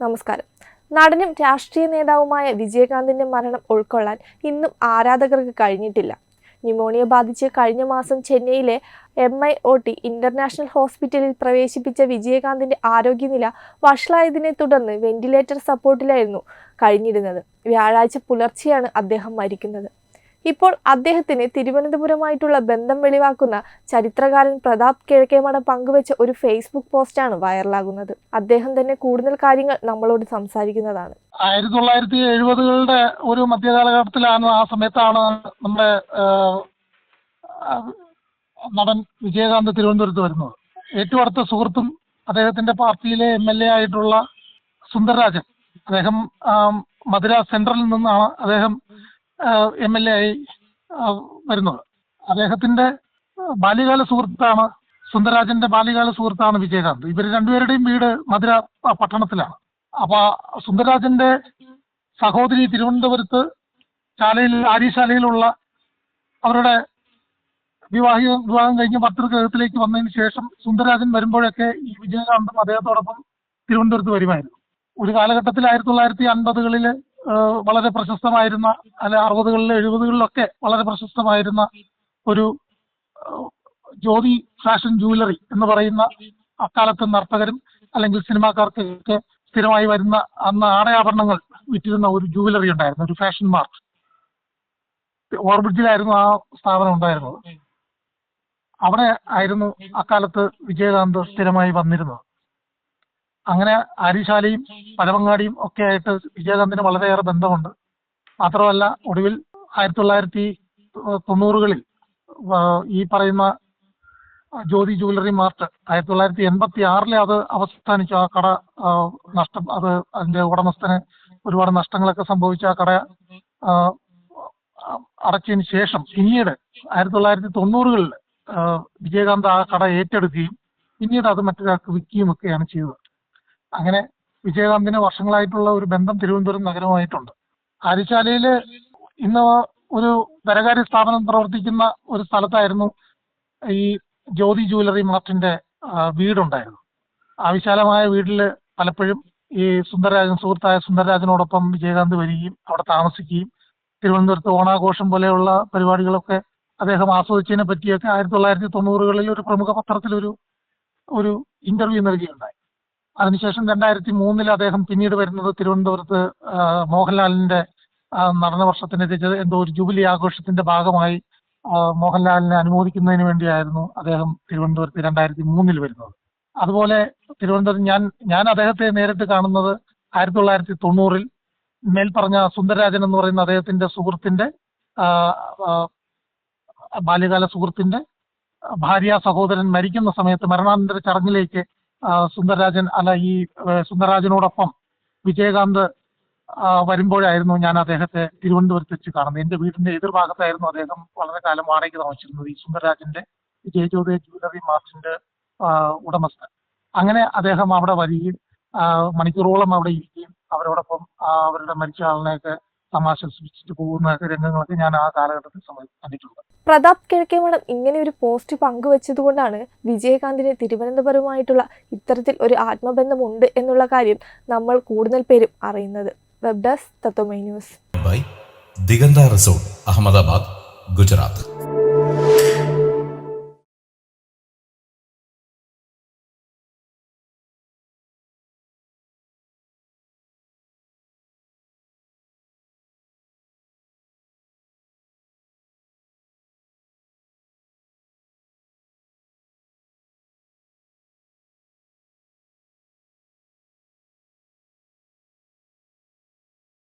നമസ്കാരം. നടനും രാഷ്ട്രീയ നേതാവുമായ വിജയകാന്തിന്റെ മരണം ഉൾക്കൊള്ളാൻ ഇന്നും ആരാധകർക്ക് കഴിഞ്ഞിട്ടില്ല. ന്യൂമോണിയ ബാധിച്ച് കഴിഞ്ഞ മാസം ചെന്നൈയിലെ M I O T international ഹോസ്പിറ്റലിൽ പ്രവേശിപ്പിച്ച വിജയകാന്തിന്റെ ആരോഗ്യനില വഷളായതിനെ തുടർന്ന് വെന്റിലേറ്റർ സപ്പോർട്ടിലായിരുന്നു കഴിഞ്ഞിരുന്നത്. വ്യാഴാഴ്ച പുലർച്ചെയാണ് അദ്ദേഹം മരിക്കുന്നത്. ഇപ്പോൾ അദ്ദേഹത്തിന് തിരുവനന്തപുരമായിട്ടുള്ള ബന്ധം വെളിവാക്കുന്ന ചരിത്രകാരൻ പ്രതാപ് കിഴക്കേമഠം പങ്കുവെച്ച ഒരു ഫേസ്ബുക്ക് പോസ്റ്റാണ് വൈറലാകുന്നത്. അദ്ദേഹം തന്നെ കൂടുതൽ കാര്യങ്ങൾ നമ്മളോട് സംസാരിക്കുന്നതാണ്. ആയിരത്തി തൊള്ളായിരത്തി എഴുപതുകളുടെ ഒരു മധ്യകാലഘട്ടത്തിലാണ് ആ സമയത്താണ് നമ്മുടെ നടൻ വിജയകാന്ത് തിരുവനന്തപുരത്ത് വരുന്നത്. ഏറ്റവും അടുത്ത സുഹൃത്തും അദ്ദേഹത്തിന്റെ പാർട്ടിയിലെ എം എൽ എ ആയിട്ടുള്ള സുന്ദർരാജൻ. അദ്ദേഹം മധുര സെൻട്രലിൽ നിന്നാണ് അദ്ദേഹം എം എൽ എ ആയി വരുന്നത്. അദ്ദേഹത്തിന്റെ ബാല്യകാല സുഹൃത്താണ് സുന്ദരരാജന്റെ ബാല്യകാല സുഹൃത്താണ് വിജയകാന്ത്. ഇവർ രണ്ടുപേരുടെയും വീട് മധുര പട്ടണത്തിലാണ്. അപ്പൊ സുന്ദരരാജന്റെ സഹോദരി തിരുവനന്തപുരത്ത് ശാലയിൽ ആര്യശാലയിലുള്ള അവരുടെ വിവാഹ വിവാഹം കഴിഞ്ഞ് ഭർത്തൃഗൃഹത്തിലേക്ക് വന്നതിന് ശേഷം സുന്ദരരാജൻ വരുമ്പോഴൊക്കെ ഈ വിജയകാന്തും അദ്ദേഹത്തോടൊപ്പം തിരുവനന്തപുരത്ത് വരുമായിരുന്നു. ഒരു കാലഘട്ടത്തിൽ ആയിരത്തി തൊള്ളായിരത്തി അൻപതുകളിൽ വളരെ പ്രശസ്തമായിരുന്ന അല്ലെ അറുപതുകളിൽ എഴുപതുകളിലൊക്കെ വളരെ പ്രശസ്തമായിരുന്ന ഒരു ജ്യോതി ഫാഷൻ ജുവലറി എന്ന് പറയുന്ന അക്കാലത്ത് നർത്തകരും അല്ലെങ്കിൽ സിനിമാക്കാർക്ക് ഒക്കെ സ്ഥിരമായി വരുന്ന അന്ന് ആടയാഭരണങ്ങൾ വിറ്റിരുന്ന ഒരു ജുവലറി ഉണ്ടായിരുന്നു ഒരു ഫാഷൻ മാർക്ക്. ഓർബ്രിഡ്ജിലായിരുന്നു ആ സ്ഥാപനം ഉണ്ടായിരുന്നത്. അവിടെ ആയിരുന്നു അക്കാലത്ത് വിജയകാന്ത് സ്ഥിരമായി വന്നിരുന്നത്. അങ്ങനെ ആര്യശാലയും പരമങ്ങാടിയും ഒക്കെ ആയിട്ട് വിജയകാന്തിന് വളരെയേറെ ബന്ധമുണ്ട്. മാത്രമല്ല ഒടുവിൽ ആയിരത്തി തൊള്ളായിരത്തി തൊണ്ണൂറുകളിൽ ഈ പറയുന്ന ജ്യോതി ജുവലറി മാർട്ട് ആയിരത്തി തൊള്ളായിരത്തി എൺപത്തി ആറിലെ അത് അവസാനിച്ചു. ആ കട നഷ്ടം അത് അതിന്റെ ഉടമസ്ഥന് ഒരുപാട് നഷ്ടങ്ങളൊക്കെ സംഭവിച്ച ആ കട അടച്ചതിന് ശേഷം പിന്നീട് ആയിരത്തി തൊള്ളായിരത്തി തൊണ്ണൂറുകളിൽ വിജയകാന്ത് ആ കട ഏറ്റെടുക്കുകയും പിന്നീട് അത് മറ്റൊരാൾക്ക് വിൽക്കുകയും ഒക്കെയാണ് ചെയ്തത്. അങ്ങനെ വിജയകാന്തിന് വർഷങ്ങളായിട്ടുള്ള ഒരു ബന്ധം തിരുവനന്തപുരം നഗരമായിട്ടുണ്ട് ആര്യശാലയിൽ ഇന്ന് ഒരു ധനകാര്യ സ്ഥാപനം പ്രവർത്തിക്കുന്ന ഒരു സ്ഥലത്തായിരുന്നു ഈ ജ്യോതി ജുവലറി മാർട്ടിന്റെ വീടുണ്ടായിരുന്നു ആ വിശാലമായ വീട്ടിൽ പലപ്പോഴും ഈ സുന്ദരരാജൻ സുഹൃത്തായ സുന്ദരരാജനോടൊപ്പം വിജയകാന്ത് വരികയും അവിടെ താമസിക്കുകയും തിരുവനന്തപുരത്ത് ഓണാഘോഷം പോലെയുള്ള പരിപാടികളൊക്കെ അദ്ദേഹം ആസ്വദിച്ചതിനെ പറ്റിയൊക്കെ ആയിരത്തി തൊള്ളായിരത്തി തൊണ്ണൂറുകളിൽ ഒരു പ്രമുഖ പത്രത്തിൽ ഒരു ഒരു ഇന്റർവ്യൂ നൽകിയുണ്ടായി. അതിനുശേഷം രണ്ടായിരത്തി മൂന്നിൽ അദ്ദേഹം പിന്നീട് വരുന്നത് തിരുവനന്തപുരത്ത് മോഹൻലാലിന്റെ നടന്ന നടന വർഷത്തിന്റെ രച എന്തോ ഒരു ജൂബിലി ആഘോഷത്തിന്റെ ഭാഗമായി മോഹൻലാലിനെ അനുമോദിക്കുന്നതിന് വേണ്ടിയായിരുന്നു അദ്ദേഹം തിരുവനന്തപുരത്ത് രണ്ടായിരത്തി മൂന്നിൽ വരുന്നത്. അതുപോലെ തിരുവനന്തപുരം ഞാൻ ഞാൻ അദ്ദേഹത്തെ നേരിട്ട് കാണുന്നത് ആയിരത്തി തൊള്ളായിരത്തി തൊണ്ണൂറിൽ മേൽപ്പറഞ്ഞ സുന്ദരരാജൻ എന്ന് പറയുന്ന അദ്ദേഹത്തിന്റെ സുഹൃത്തിന്റെ ബാല്യകാല സുഹൃത്തിന്റെ ഭാര്യ സഹോദരൻ മരിക്കുന്ന സമയത്ത് മരണാനന്തര ചടങ്ങിലേക്ക് ആ, സുന്ദരരാജൻ അല്ല ഈ സുന്ദർരാജനോടൊപ്പം വിജയകാന്ത് വരുമ്പോഴായിരുന്നു ഞാൻ അദ്ദേഹത്തെ തിരുവനന്തപുരത്ത് വെച്ച് കാണുന്നത്. എന്റെ വീടിന്റെ എതിർഭാഗത്തായിരുന്നു അദ്ദേഹം വളരെ കാലം വാടകയ്ക്ക് താമസിച്ചിരുന്നത് ഈ സുന്ദരരാജന്റെ വിജയജ്യോതി ജുവലറി മാർച്ചിന്റെ ഉടമസ്ഥൻ. അങ്ങനെ അദ്ദേഹം അവിടെ വരികയും മണിക്കൂറോളം അവിടെ ഇരിക്കുകയും അവരോടൊപ്പം അവരുടെ മരിച്ച ആളിനെയൊക്കെ തമാശ സൃഷ്ടിച്ചിട്ട് പോകുന്ന രംഗങ്ങളൊക്കെ ഞാൻ ആ കാലഘട്ടത്തിൽ കണ്ടിട്ടുള്ളത് കണ്ടിട്ടുണ്ട്. പ്രതാപ് കിഴക്കേമഠം ഇങ്ങനെ ഒരു പോസ്റ്റ് പങ്കുവച്ചതുകൊണ്ടാണ് വിജയകാന്തിന് തിരുവനന്തപുരവുമായിട്ടുള്ള ഇത്തരത്തിൽ ഒരു ആത്മബന്ധമുണ്ട് എന്നുള്ള കാര്യം നമ്മൾ കൂടുതൽ പേരും അറിയുന്നത്. Web desk Tatwamayi news. Diganta resort Ahmedabad Gujarat.